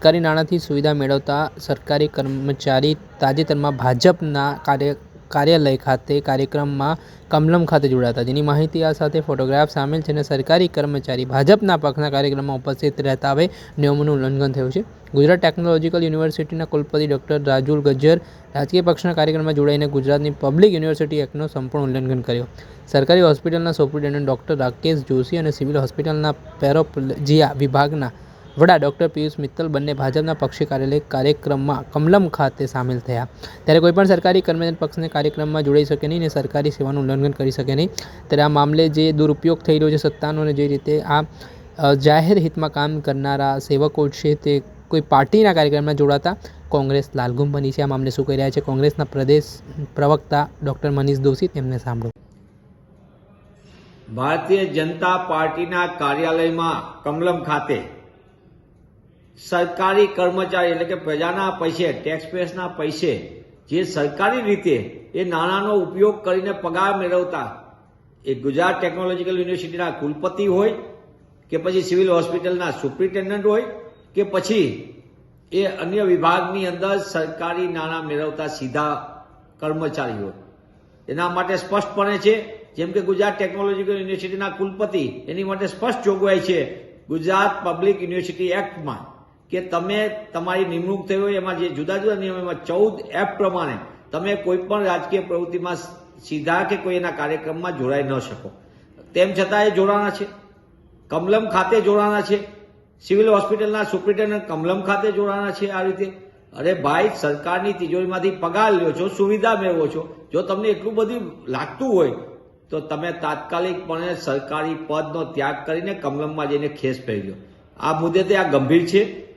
સરકારી નાણાંથી સુવિધા મેળવતા સરકારી કર્મચારી તાજેતરમાં ભાજપના કાર્ય, કાર્યાલય ખાતે કાર્યક્રમમાં કમલમ ખાતે જોડાતા. જેની માહિતી આ સાથે ફોટોગ્રાફ સામેલ છે અને સરકારી કર્મચારી ભાજપના પક્ષના કાર્યક્રમમાં ઉપસ્થિત રહેતા હવે નિયમોનું ઉલ્લંઘન થયું છે. ગુજરાત ટેકનોલોજીકલ યુનિવર્સિટીના કુલપતિ ડૉક્ટર રાજુલ ગજ્જર રાજકીય પક્ષના કાર્યક્રમમાં જોડાઈને ગુજરાતની પબ્લિક યુનિવર્સિટી એક્ટનું સંપૂર્ણ ઉલ્લંઘન કર્યું. સરકારી હોસ્પિટલના સુપ્રિન્ટેન્ડન્ટ ડૉક્ટર રાકેશ જોશી અને સિવિલ હોસ્પિટલના પેરોપોલોજીયા વિભાગના વડા ડૉક્ટર પિયુષ મિત્તલ બંને ભાજપના પક્ષી કાર્યાલય કાર્યક્રમમાં કમલમ ખાતે સામેલ થયા. ત્યારે કોઈપણ સરકારી કર્મચારી પક્ષને કાર્યક્રમમાં જોડાઈ શકે નહીં અને સરકારી સેવાનું ઉલ્લંઘન કરી શકે નહીં. ત્યારે આ મામલે જે દુરુપયોગ થઈ રહ્યો છે સત્તાનો અને જે રીતે આ જાહેર હિતમાં કામ કરનારા સેવકો છે તે કોઈ પાર્ટીના કાર્યક્રમમાં જોડાતા કોંગ્રેસ લાલગુમ બની છે. આ મામલે શું કહી રહ્યા છે કોંગ્રેસના પ્રદેશ પ્રવક્તા ડૉક્ટર મનીષ દોશી તેમને સાંભળો. ભારતીય જનતા પાર્ટીના કાર્યાલયમાં કમલમ ખાતે સરકારી કર્મચારી એટલે કે પ્રજાના પૈસે ટેક્સપેયર્સના પૈસે, જે સરકારી રીતે એ નાણાંનો ઉપયોગ કરીને પગાર મેળવતા, એ ગુજરાત ટેકનોલોજીકલ યુનિવર્સિટીના કુલપતિ હોય, કે પછી સિવિલ હોસ્પિટલના સુપ્રિન્ટેન્ડન્ટ હોય, કે પછી એ અન્ય વિભાગની અંદર સરકારી નાણાં મેળવતા સીધા કર્મચારી હોય. એના માટે સ્પષ્ટપણે છે, જેમ કે ગુજરાત ટેકનોલોજીકલ યુનિવર્સિટીના કુલપતિ, એની માટે સ્પષ્ટ જોગવાઈ છે, ગુજરાત પબ્લિક યુનિવર્સિટી એક્ટમાં. કે તમે તમારી નિમણૂક થઈ હોય, એમાં જે જુદા જુદા નિયમોમાં ચૌદ એફ પ્રમાણે તમે કોઈ પણ રાજકીય પ્રવૃત્તિમાં સીધા કે કોઈ એના કાર્યક્રમમાં જોડાઈ ન શકો. તેમ છતાં એ જોડાણા છે. કમલમ ખાતે જોડાણા છે. સિવિલ હોસ્પિટલના સુપ્રિન્ટેન્ડન્ટ કમલમ ખાતે જોડાણા છે આ રીતે. અરે ભાઈ, સરકારની તિજોરીમાંથી પગાર લ્યો છો, સુવિધા મેળવો છો. જો તમને એટલું બધું લાગતું હોય, તો તમે તાત્કાલિકપણે સરકારી પદનો ત્યાગ કરીને કમલમમાં જઈને ખેસ પહેર્યો આ મુદ્દે તે આ ગંભીર છે.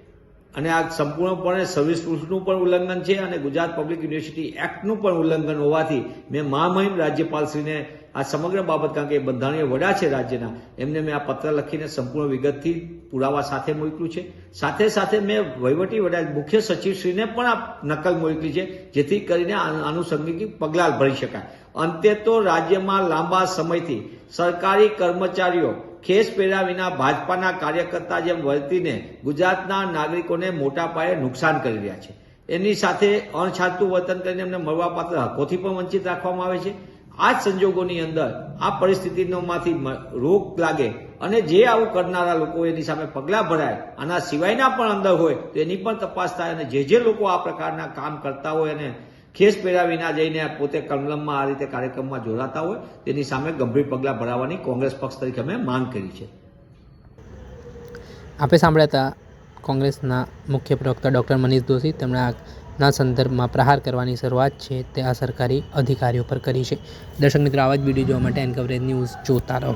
અને આ સંપૂર્ણપણે સર્વિસ રૂલ્સનું પણ ઉલ્લંઘન છે અને ગુજરાત પબ્લિક યુનિવર્સિટી એક્ટનું પણ ઉલ્લંઘન હોવાથી મેં મહામહિમ રાજ્યપાલશ્રીને આ સમગ્ર બાબત, કારણ કે બંધારણીય વડા છે રાજ્યના, એમને મેં આ પત્ર લખીને સંપૂર્ણ વિગતથી પુરાવા સાથે મોકલ્યું છે. સાથે સાથે મેં વહીવટી વડા મુખ્ય સચિવશ્રીને પણ આ નકલ મોકલી છે, જેથી કરીને આનુષંગિક પગલાં ભરી શકાય. અંતે તો રાજ્યમાં લાંબા સમયથી સરકારી કર્મચારીઓ ખેસ પહેર્યા વિના ભાજપાના કાર્યકર્તા જેમ વર્તીને ગુજરાતના નાગરિકોને મોટા પાયે નુકસાન કરી રહ્યા છે. એની સાથે અણછાતું વર્તન કરીને એમને મળવાપાત્ર હકોથી પણ વંચિત રાખવામાં આવે છે. આ જ સંજોગોની અંદર આ પરિસ્થિતિનોમાંથી રોક લાગે અને જે આવું કરનારા લોકો એની સામે પગલાં ભરાય, આના સિવાયના પણ અંદર હોય તો એની પણ તપાસ થાય અને જે જે લોકો આ પ્રકારના કામ કરતા હોય અને ખેસ પહેર્યા વિના જઈને પોતે કમલમમાં આ રીતે કાર્યક્રમમાં જોડાતા હોય, તેની સામે ગંભીર પગલાં ભરાવવાની કોંગ્રેસ પક્ષ તરીકે અમે માંગ કરી છે. આપે સાંભળ્યા હતા કોંગ્રેસના મુખ્ય પ્રવક્તા ડૉક્ટર મનીષ દોશી. તેમણે આના સંદર્ભમાં પ્રહાર કરવાની શરૂઆત છે તે આ સરકારી અધિકારીઓ પર કરી છે. દર્શક મિત્રો, આવા જ વીડિયો જોવા માટે એન કવરેજ ન્યૂઝ જોતા રહો.